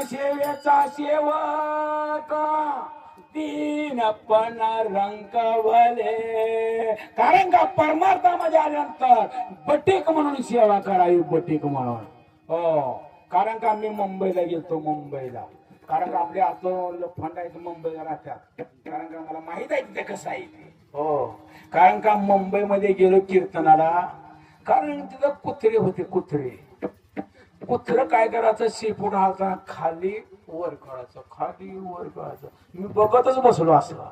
सेवेचा सेवक दीनपण रंग भले कारण का परमार्थामध्ये आल्यानंतर बटीक म्हणून सेवा करावी बटीक म्हणून? हो. कारण का मी मुंबईला गेलतो मुंबईला. कारण का आपल्या हातून फंड आहेत मुंबईला राहतात. कारण का मला माहीत आहे तिथे कसं आहे ते. हो. कारण का मुंबईमध्ये गेलो कीर्तनाला. कारण तिथं कुत्रे होते कुत्रे. कुत्र काय करायचं? शेपूट हालताना खाली वर कळायचं खाली वर कळायचं मी बघतच बसलो असं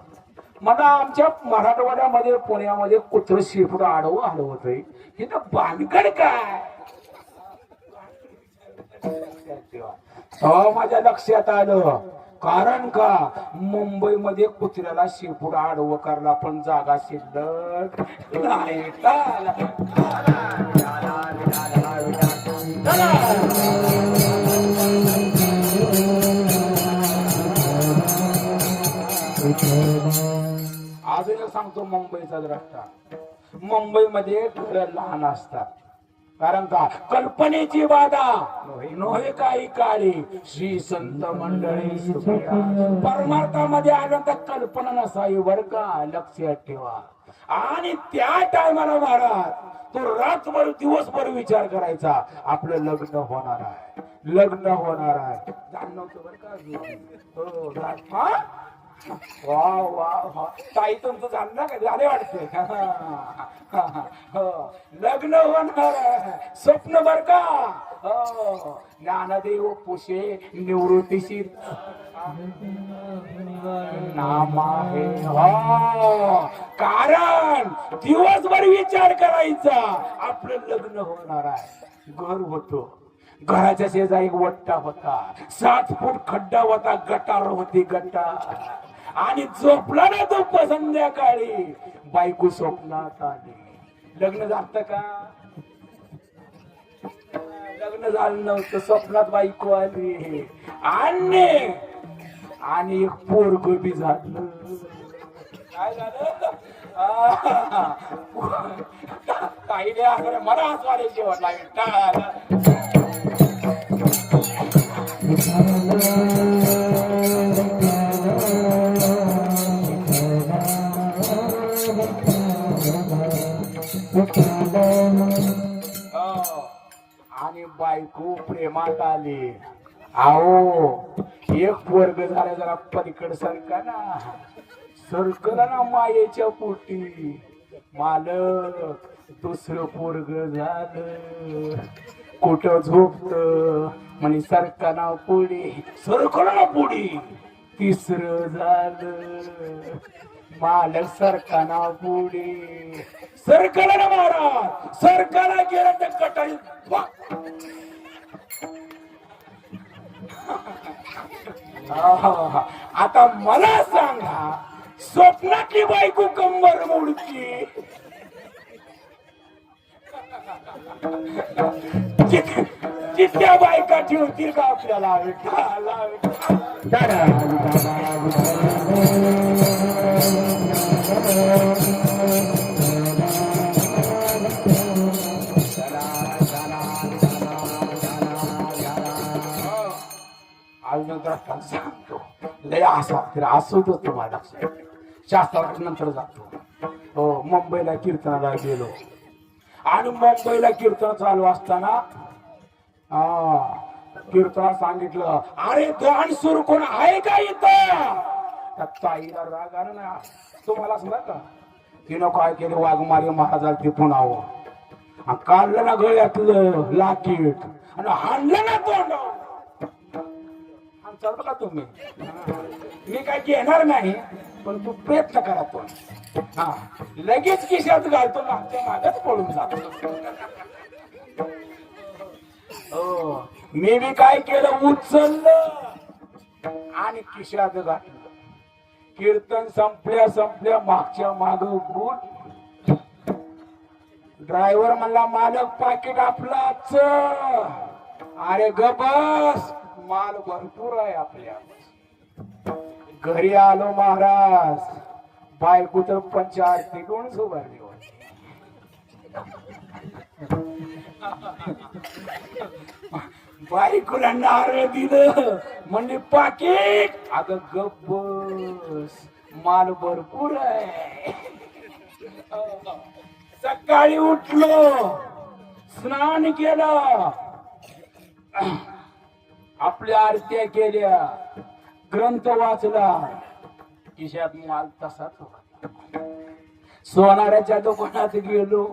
मला आमच्या मराठवाड्यामध्ये पुण्यामध्ये कुत्र शेपूट आडवं हलवत आहे. हे तर बांधकड काय? तेव्हा माझ्या लक्षात आलं. कारण का? मुंबईमध्ये कुत्र्याला शेपूड आडवं करायला पण जागा शिल्लक नाही. सांगतो मुंबईचा द्रष्टा मुंबईमध्ये थोडं लहान असतात. कारण का? कल्पनेची बाधा. नोहे काही काळी. श्री संत मंडळी सुखिया. परमार्थामध्ये आल्यानंतर कल्पना नसावी. बर का लक्षात ठेवा. आणि त्या टायमाला महाराज तो रात्रभर दिवसभर विचार करायचा. आपलं लग्न होणार आहे. लग्न होणार आहे. जाणवतो बरं का? हो, वा वा वा ताई तुमचं झालं ना का? झाले वाटते. हो. लग्न होणार. स्वप्न बर का? हो. ज्ञानदेव पुषे निवृत्तीशी नाम आहे. हो. कारण दिवसभर विचार करायचा. आपलं लग्न होणार आहे. घर होतो. घराच्या शेजारी एक वट्टा होता. सात फूट खड्डा होता. गटार होती गटार. आणि झोपला ना तो संध्याकाळी. बायको स्वप्नात आली. लग्न झालं का? लग्न झालं नव्हतं. स्वप्नात बायको आली. आणि आणि एक पोरग बी झालं. काय झालं? काही नाही मला हसवायला शेवट लागेल. बायको प्रेमात आली. आहो एक वर्ग झाला जरा पलीकड सरका ना सरकला ना मायेच्या पोटी. मालक दुसरं पोरग झालं. कुठं झोपत? म्हणे सरका ना पुढे. सरकला ना पुढे. तिसरं झालं. मालक सरकाना पुढे. सरकला ना महाराज. सरकाला गेलं तर कटाई आता मला सांगा स्वप्नातली बायको कंबर मोडची किती जितक्या बायका ठेवतील का आपल्याला? विठ्ठला, विठ्ठला. अजून सांगतो. लय असा तर असू दे तुम्हाला. लक्षात शास्त्रात नंतर जातो. हो मुंबईला कीर्तनाला गेलो. आणि मुंबईला कीर्तन चालू असताना कीर्तनात सांगितलं अरे गाण सुरू कोण आहे का इथं? त्या ताईला राग आला ना. तुम्हाला सांगा का? तिनं काय केलं वाघमारी महाराजाला तिथून आहो. आणि काढलं ना गळ्यातलं लाकीट आणि हाणलं ना तोंड. चालतो का तुम्ही. मी काय घेणार नाही पण तू प्रयत्न करा तो. हा लगेच किशात घालतो मागच्या मागच पळून जातो. मी बी काय केलं? उचललं. आणि खिशात घातलं. कीर्तन संपल्या संपल्या मागच्या माग बूट ड्रायव्हर म्हणला मालक पाकिट आपलाच अरे ग बस. माल भरपूर आहे आपल्या. घरी आलो महाराज. बायको तर पंचारती दोनच उभारली होती. बायकोला नारळ दिलं. म्हणजे पाकिट. अग गप्प माल भरपूर आहे. सकाळी उठलो. स्नान केलं. आपल्या आरत्या केल्या. ग्रंथ वाचला. किशात माल तसाच होता. सोनाऱ्याच्या दुकानात गेलो.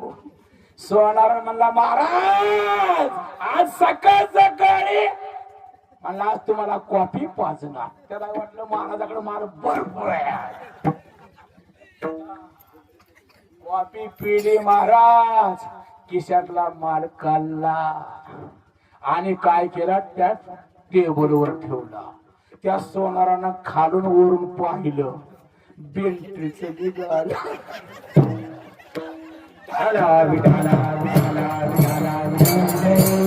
सोनार म्हणला महाराज आज सकाळ सकाळी. म्हणला आज तुम्हाला कॉफी पाजणार. त्याला वाटलं महाराजाकडे माल भरपूर आहे कॉफी पिली महाराज. किशातला माल काढला आणि काय केला? त्या टेबलवर ठेवला. त्या सोनारानं खालून वरून पाहिलं बिल्ट्रीचं निघाल. विठाला विठाला विठाला विठाला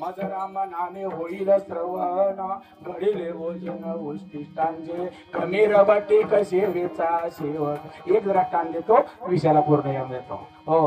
माझ राम नामे होईल श्रवण घडिले भोजन उष्टिष्टांचे कमी रबटी कसे वेचा शेवट एक जरा टाण देतो विषयाला पूर्ण येऊन देतो हो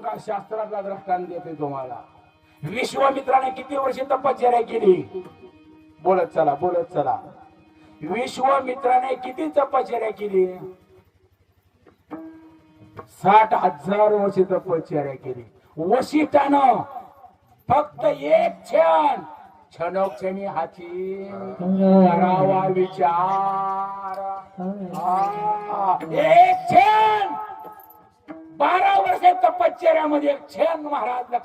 प्राप्तीचे शास्त्राचा दृष्टांत देते तुम्हाला. विश्वामित्राने किती वर्ष तपश्चर्या केली? बोलत चला बोलत चला. विश्वामित्राने किती तपश्चर्या केली? साठ हजार वर्ष तपश्चर्या केली. वशिष्ठानं फक्त एक क्षण क्षणोक्षणी हाची. करावा विचार. एक क्षण. बारा वर्ष तपश्चर्यामध्ये छान महाराज लक्ष